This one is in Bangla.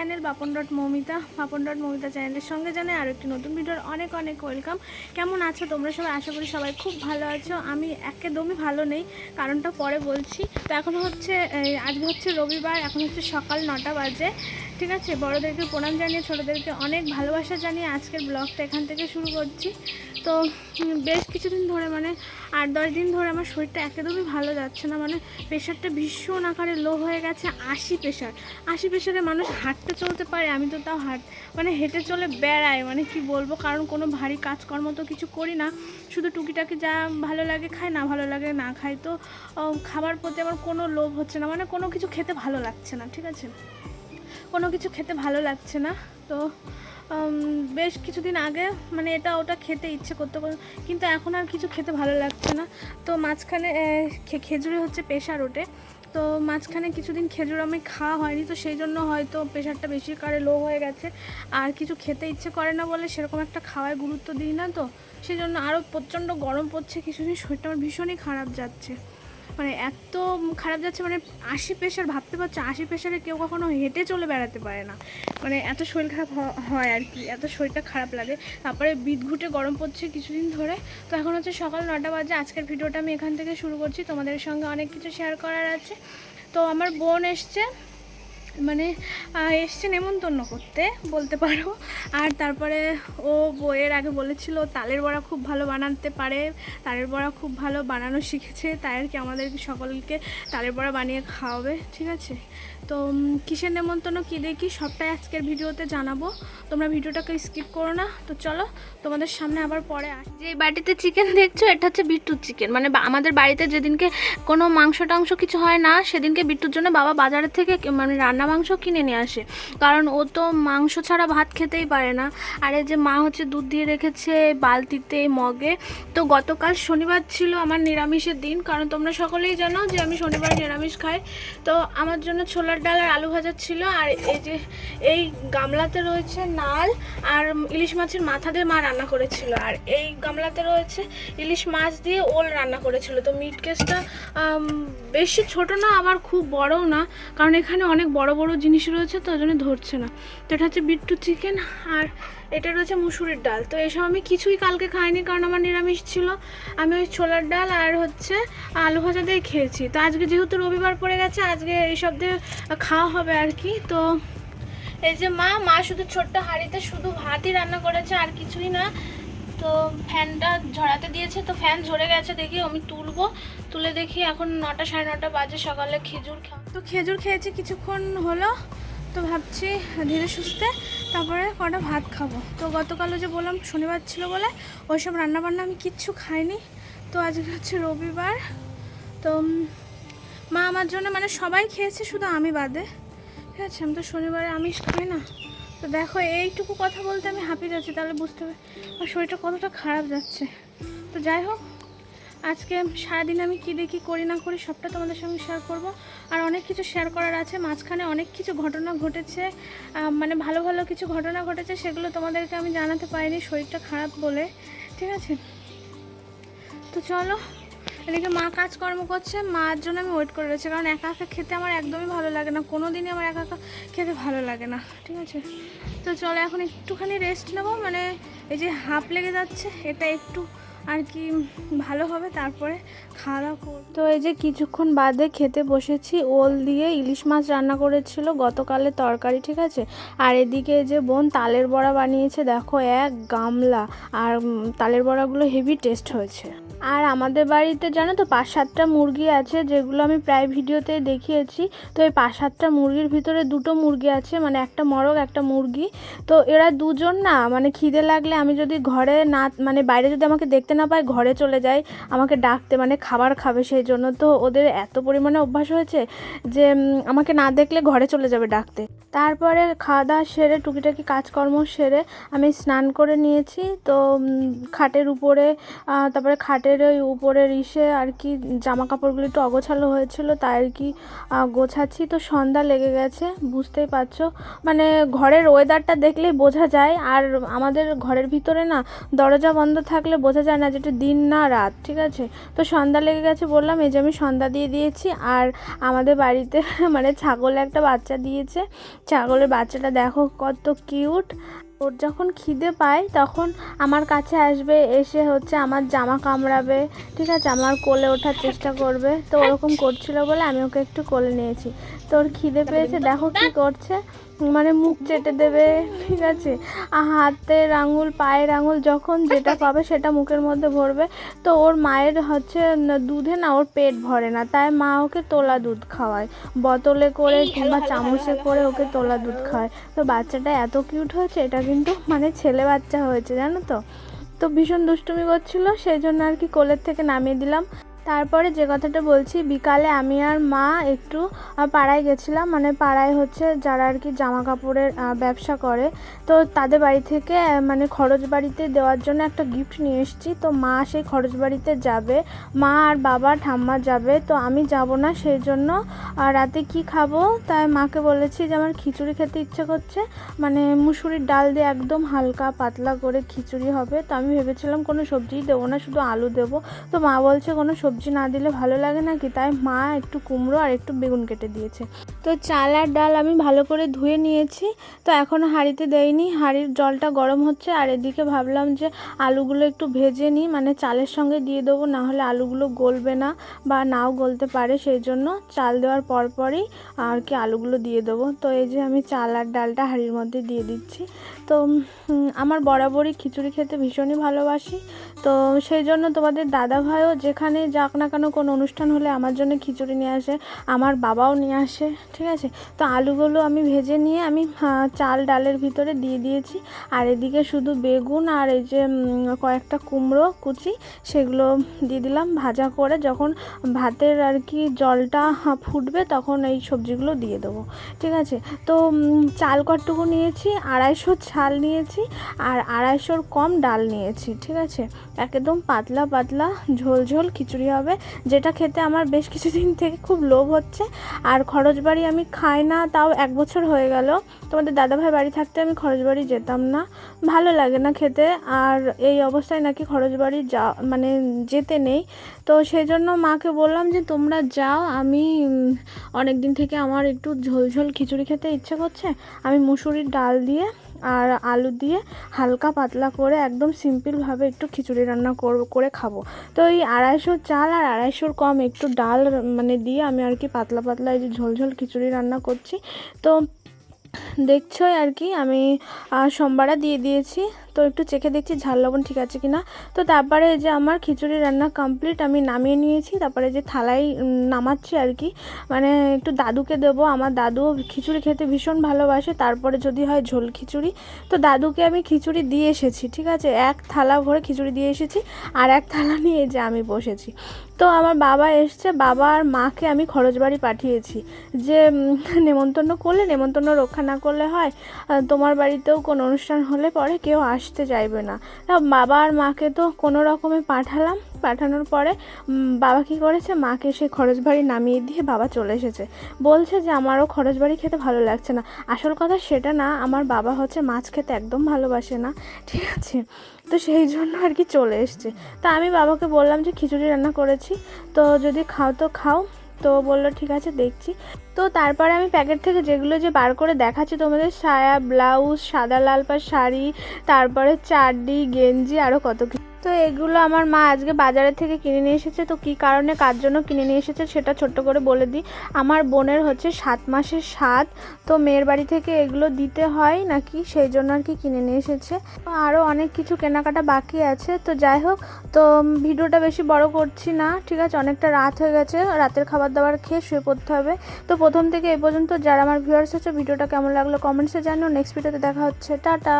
Channel Bapan dot Moumita, Bapan dot Moumita চ্যানেলের সঙ্গে জানাই আর একটি নতুন ভিডিওর অনেক অনেক ওয়েলকাম। কেমন আছো তোমরা সবাই? আশা করি সবাই খুব ভালো আছো। আমি একদমই ভালো নেই, কারণটা পরে বলছি। তো এখন হচ্ছে আজকে হচ্ছে রবিবার, এখন হচ্ছে সকাল নটা বাজে। ঠিক আছে? বড়োদেরকে প্রণাম জানিয়ে, ছোটোদেরকে অনেক ভালোবাসা জানিয়ে আজকের ব্লগটা এখান থেকে শুরু করছি। তো বেশ কিছুদিন ধরে মানে আট, দশ দিন ধরে আমার শরীরটা একদমই ভালো যাচ্ছে না। মানে প্রেশারটা ভীষণ আকারে লো হয়ে গেছে, আশি প্রেশার। আশি প্রেশারে মানুষ হাঁটতে চলতে পারে, আমি তো তাও হাঁট মানে হেঁটে চলে বেড়াই মানে কি বলব? কারণ কোনো ভারী কাজকর্ম তো কিছু করি না। শুধু টুকিটাকি যা ভালো লাগে খাই, না ভালো লাগে না খাই তো খাবার প্রতি আমার কোনো লোভ হচ্ছে না। মানে কোনো কিছু খেতে ভালো লাগছে না, ঠিক আছে? কোনো কিছু খেতে ভালো লাগছে না, তো বেশ কিছুদিন আগে মানে এটা ওটা খেতে ইচ্ছে করতে করতে- কিন্তু এখন আর কিছু খেতে ভালো লাগছে না। তো মাঝখানে খেজুরে হচ্ছে পেশার ওঠে। তো মাঝখানে কিছুদিন খেজুর আমি খাওয়া হয়নি, তো সেই জন্য হয়তো প্রেশারটা বেশি, কারে লো হয়ে গেছে। আর কিছু খেতে ইচ্ছে করে না বলে সেরকম একটা খাওয়ায় গুরুত্ব দিই না তো। সেই জন্য আরও প্রচণ্ড গরম পড়ছে, কিছুদিন শরীরটা আমার ভীষণই খারাপ যাচ্ছে। মানে এত খারাপ যাচ্ছে মানে আশি প্রেশার ভাবতে পারছ, আশি প্রেশারে কেউ কখনো হেঁটে চলে বেড়াতে পারে না। মানে এত শরীর খারাপ হয় আর কি, এত শরীরটা খারাপ লাগে। তারপরে বিদঘুটে গরম পড়ছে কিছুদিন ধরে। তো এখন হচ্ছে সকাল নটা বাজে, আজকের ভিডিওটা আমি এখান থেকে শুরু করছি। তোমাদের সঙ্গে অনেক কিছু শেয়ার করার আছে। তো আমার বোন এসছে মানে আহ, এসছে নেমন্তন্ন করতে বলতে পারো। আর তারপরে ও বইয়ের আগে বলেছিল তালের বড়া খুব ভালো বানাতে পারে তালের বড়া খুব ভালো বানানো শিখেছে তাই আর কি আমাদের সকলকে তালের বড়া বানিয়ে খাওয়াবে। ঠিক আছে? তো কিসের নেমন্তন্ন কী দেখি সবটাই আজকের ভিডিওতে জানাব। তোমরা ভিডিওটাকে স্কিপ করো না। তো চলো তোমাদের সামনে আবার পরে আস যে বাটিতে চিকেন দেখছ এটা হচ্ছে বিট্টুর চিকেন। মানে আমাদের বাড়িতে যেদিনকে কোনো মাংস টাংস কিছু হয় না সেদিনকে বিট্টুর জন্য বাবা বাজারের থেকে মানে রান্না মাংস কিনে নিয়ে আসে। কারণ ও তো মাংস ছাড়া ভাত খেতেই পারে না। আর এই যে মা হচ্ছে দুধ দিয়ে রেখেছে বালতিতে মগে। তো গতকাল শনিবার ছিল আমার নিরামিষের দিন। কারণ তোমরা সকলেই জানো যে আমি শনিবার নিরামিষ খাই। তো আমার জন্য ছোলার ডাল আর আলু ভাজা ছিল। আর এই যে এই গামলাতে রয়েছে নাল আর ইলিশ মাছের মাথা দিয়ে মা রান্না করেছিল। আর এই গামলাতে রয়েছে ইলিশ মাছ দিয়ে ওল রান্না করেছিল। তো মিট কেসটা বেশি ছোট না, আবার খুব বড়ও না। কারণ এখানে অনেক বড় বড় বড় জিনিস রয়েছে, তো জন্য ধরছে না। তো এটা হচ্ছে বিট্টু চিকেন আর এটা রয়েছে মুসুরির ডাল। তো এসব আমি কিছুই কালকে খাইনি কারণ আমার নিরামিষ ছিল। আমি ওই ছোলার ডাল আর হচ্ছে আলু ভাজা দিয়ে খেয়েছি। তো আজকে যেহেতু রবিবার পড়ে গেছে, আজকে এইসব দিয়ে খাওয়া হবে আর কি। তো এই যে মা মা শুধু ছোট্ট হাঁড়িতে শুধু ভাতই রান্না করেছে, আর কিছুই না। তো ফ্যানটা ঝরাতে দিয়েছে, তো ফ্যান ঝরে গেছে দেখি, আমি তুলবো। তুলে দেখি এখন নটা সাড়ে নটা বাজে, সকালে খেজুর খাওয়া তো খেজুর খেয়েছি কিছুক্ষণ হলো, তো ভাবছি ধীরে সুস্থে, তারপরে কটা ভাত খাব। তো গতকালও যে বললাম শনিবার ছিল বলে, ওইসব রান্নাবান্না আমি কিচ্ছু খাইনি। তো আজকে হচ্ছে রবিবার, তো মা আমার জন্য মানে সবাই খেয়েছে, শুধু আমি বাদে। ঠিক আছে, আমি তো শনিবারে আমিষ খাই না। তো দেখো, এইটুকু কথা বলতে আমি হাঁপিয়ে যাচ্ছি, তাহলে বুঝতে হবে। আমার শরীরটা কতটা খারাপ যাচ্ছে। তো যাই হোক, আজকে সারাদিন আমি কী দেখি, করি না করি, সবটা তোমাদের সঙ্গে শেয়ার করব। আর অনেক কিছু শেয়ার করার আছে, মাঝখানে অনেক কিছু ঘটনা ঘটেছে মানে ভালো ভালো কিছু ঘটনা ঘটেছে, সেগুলো তোমাদেরকে আমি জানাতে পারিনি, শরীরটা খারাপ বলে। ঠিক আছে? তো চলো এদিকে মা কাজকর্ম করছে, মার জন্য আমি ওয়েট করে রয়েছি, কারণ একা একা খেতে আমার একদমই ভালো লাগে না। কোনো দিনই আমার একা একা খেতে ভালো লাগে না, ঠিক আছে? তো চলো এখন একটুখানি রেস্ট নেব মানে এই যে হাঁপ লেগে যাচ্ছে, এটা একটু আর কি ভালো হবে, তারপরে খাওয়া দাওয়া তো এই যে কিছুক্ষণ বাদে খেতে বসেছি, ওল দিয়ে ইলিশ মাছ রান্না করেছিল গতকালের তরকারি, ঠিক আছে? আর এদিকে যে বোন তালের বড়া বানিয়েছে, দেখো এক গামলা, আর তালের বড়াগুলো হেভি টেস্ট হয়েছে। আর আমাদের বাড়িতে জানো তো পাঁচ সাতটা মুরগি আছে, যেগুলো আমি প্রায় ভিডিওতে দেখিয়েছি। তো এই পাঁচ সাতটা মুরগির ভিতরে দুটো মুরগি আছে মানে একটা মরগ, একটা মুরগি। তো এরা দুজন না মানে খিদে লাগলে আমি যদি ঘরে না মানে বাইরে যদি আমাকে দেখতে না পায়, ঘরে চলে যায় আমাকে ডাকতে মানে খাবার খাবে সেই জন্য। তো ওদের এত পরিমাণে অভ্যাস হয়েছে যে আমাকে না দেখলে ঘরে চলে যাবে ডাকতে। তারপরে খাওয়া দাওয়া সেরে, টুকিটাকি কাজকর্ম সেরে আমি স্নান করে নিয়েছি। তো খাটের উপরে তারপরে খাটের খাটের ওই উপরের ইসে আর কি জামা কাপড়গুলো একটু অগোছালো হয়েছিল, তাই আর কি গোছাচ্ছি। তো সন্ধ্যা লেগে গেছে, বুঝতেই পারছ। মানে ঘরের ওয়েদারটা দেখলেই বোঝা যায়, আর আমাদের ঘরের ভিতরে না দরজা বন্ধ থাকলে বোঝা যায় না যেটা দিন না রাত, ঠিক আছে? তো সন্ধ্যা লেগে গেছে বললাম, এই যে আমি সন্ধ্যা দিয়ে দিয়েছি, আর আমাদের বাড়িতে মানে ছাগল একটা বাচ্চা দিয়েছে। ছাগলের বাচ্চাটা দেখো কত কিউট ওর যখন খিদে পায় তখন আমার কাছে আসবে এসে হচ্ছে আমার জামা কামড়াবে ঠিক আছে? আমার কোলে ওঠার চেষ্টা করবে। তো ওরকম করছিল বলে আমি ওকে একটু কোলে নিয়েছি। তো ওর খিদে পেয়েছে দেখো কি করছে? মানে মুখ চেটে দেবে ঠিক আছে? আর হাতের আঙুল পায়ের আঙুল যখন যেটা পাবে সেটা মুখের মধ্যে ভরবে। তো ওর মায়ের হচ্ছে ন- দুধে না ওর পেট ভরে না। তাই মা ওকে তোলা দুধ খাওয়ায়। বোতলে করে কিংবা চামচে করে ওকে তোলা দুধ খাওয়ায়। তো বাচ্চাটা এত কিউট হয়েছে এটা কিন্তু মানে ছেলে বাচ্চা হয়েছে, জানো তো? তো ভীষণ দুষ্টুমি করছিল, সেই জন্য আর কি কোলের থেকে নামিয়ে দিলাম। তারপরে যে কথাটা বলছি, বিকালে আমি আর মা একটু পাড়ায় গেছিলাম। মানে পাড়ায় হচ্ছে যারা আর কি জামা কাপড়ের ব্যবসা করে, তো তাদের বাড়ি থেকে মানে খরচ বাড়িতে দেওয়ার জন্য একটা গিফট নিয়ে এসেছি। তো মা সেই খরচ বাড়িতে যাবে। মা আর বাবা, ঠাম্মা যাবে। তো আমি যাব না সেই জন্য রাতে কি খাব? তাই মাকে বলেছি যে আমার খিচুড়ি খেতে ইচ্ছে করছে। মানে মুসুরির ডাল দিয়ে একদম হালকা পাতলা করে খিচুড়ি হবে। তো আমি ভেবেছিলাম কোনো সবজিই দেবো না, শুধু আলু দেবো। তো মা বলছে কোনো সবজি না দিলে ভালো লাগে নাকি? তাই মা একটু কুমড়ো আর একটু বেগুন কেটে দিয়েছে। তো চাল আর ডাল আমি ভালো করে ধুয়ে নিয়েছি। তো এখনও হাঁড়িতে দেয়নি হাঁড়ির জলটা গরম হচ্ছে আর এদিকে ভাবলাম যে আলুগুলো একটু ভেজে নিই। মানে চালের সঙ্গে দিয়ে দেবো, না হলে আলুগুলো গলবে না বা নাও গলতে পারে। সেই জন্য চাল দেওয়ার পরপরই আর কি আলুগুলো দিয়ে দেবো। তো এই যে আমি চাল আর ডালটা হাঁড়ির মধ্যে দিয়ে দিচ্ছি। তো আমার বরাবরই খিচুড়ি খেতে ভীষণই ভালোবাসি। তো সেই জন্য তোমাদের দাদা ভাইও যেখানে যাক না কেন কোনো অনুষ্ঠান হলে আমার জন্য খিচুড়ি নিয়ে আসে, আমার বাবাও নিয়ে আসে, ঠিক আছে? তো আলুগুলো আমি ভেজে নিয়ে আমি চাল ডালের ভিতরে দিয়ে দিয়েছি। আর এদিকে শুধু বেগুন আর এই যে কয়েকটা কুমড়ো কুচি, সেগুলো দিয়ে দিলাম ভাজা করে। যখন ভাতের আর কি জলটা ফুটবে তখন এই সবজিগুলো দিয়ে দেবো, ঠিক আছে? তো চাল কটটুকু নিয়েছি? আড়াইশো চাল নিয়েছি আর আড়াইশোর কম ডাল নিয়েছি, ঠিক আছে? একদম পাতলা পাতলা ঝোল ঝোল খিচুড়ি হবে, যেটা খেতে আমার বেশ কিছুদিন থেকে খুব লোভ হচ্ছে। আর খরচ বাড়ি আমি খাই না, তাও এক বছর হয়ে গেল। তোমাদের দাদাভাই বাড়ি থাকতে আমি খরচ বাড়ি যেতাম না। ভালো লাগে না খেতে, আর এই অবস্থায় নাকি খরচ বাড়ি যা মানে যেতে নেই। তো সেই জন্য মাকে বললাম যে, তোমরা যাও, আমি অনেক দিন থেকে আমার একটু ঝোল ঝোল খিচুড়ি খেতে ইচ্ছে করছে। আমি মুসুরির ডাল দিয়ে আর আলু দিয়ে হালকা পাতলা করে একদম সিম্পলভাবে একটু খিচুড়ি রান্না করব করে খাব। তো এই আড়াইশো চাল আর আড়াইশোর কম একটু ডাল মানে দিয়ে আমি আর কি পাতলা পাতলা এই যে ঝোলঝোল ঝোল খিচুড়ি রান্না করছি। তো দেখছই আর কি আমি সোমবারে দিয়ে দিয়েছি তো একটু চেখে দেখছি ঝাল লবণ ঠিক আছে কি না তো তারপরে যে আমার খিচুড়ি রান্না কমপ্লিট আমি নামিয়ে নিয়েছি। তারপরে যে থালায় নামাচ্ছি আর কি। মানে একটু দাদুকে দেবো। আমার দাদু খিচুড়ি খেতে ভীষণ ভালোবাসে। তারপরে যদি হয় ঝোল খিচুড়ি। তো দাদুকে আমি খিচুড়ি দিয়ে এসেছি, ঠিক আছে? এক থালা ভরে খিচুড়ি দিয়ে এসেছি। আর এক থালা নিয়ে যে আমি বসেছি। তো আমার বাবা এসছে। বাবা আর মাকে আমি খরচ বাড়ি পাঠিয়েছি। যে নেমন্তন্ন করলে, নেমন্তন্ন রক্ষা না করলে হয় তোমার বাড়িতেও কোনো অনুষ্ঠান হলে পরে কেউ আসতে চাইবে না। বাবা আর মাকে তো কোনো রকমে পাঠালাম। পাঠানোর পরে বাবা কী করেছে? মাকে সেই খরচ বাড়ি নামিয়ে দিয়ে বাবা চলে এসেছে। বলছে যে আমারও খরচ বাড়ি খেতে ভালো লাগছে না। আসল কথা সেটা না, আমার বাবা হচ্ছে মাছ খেতে একদম ভালোবাসে না। ঠিক আছে? তো সেই জন্য আর কি চলে এসছে। তা আমি বাবাকে বললাম যে খিচুড়ি রান্না করেছি। তো যদি খাও তো খাও। তো বলল, ঠিক আছে, দেখছি। তো তারপরে আমি প্যাকেট থেকে যেগুলো যে বার করে দেখাচ্ছি তোমাদের, সায়া ব্লাউজ, সাদা লাল পাড় শাড়ি, তারপরে চাড্ডি গেঞ্জি আরও কত কিছু তো এগুলো আমার মা আজকে বাজারের থেকে কিনে নিয়ে এসেছে। তো কী কারণে, কার জন্য কিনে নিয়ে এসেছে সেটা ছোট্ট করে বলে দিই। আমার বোনের হচ্ছে সাত মাসের সাত। তো মেয়ের বাড়ি থেকে এগুলো দিতে হয় নাকি? সেই জন্য আর কি কিনে নিয়ে এসেছে। আরও অনেক কিছু কেনাকাটা বাকি আছে। তো যাই হোক, তো ভিডিওটা বেশি বড় করছি না, ঠিক আছে? অনেকটা রাত হয়ে গেছে, রাতের খাবার দাবার খেয়ে শুয়ে পড়তে হবে। তো প্রথম থেকে এই পর্যন্ত যারা আমার ভিউয়ার্স আছে, ভিডিওটা কেমন লাগল কমেন্টসে জানো নেক্সট ভিডিওতে দেখা হচ্ছে। টাটা!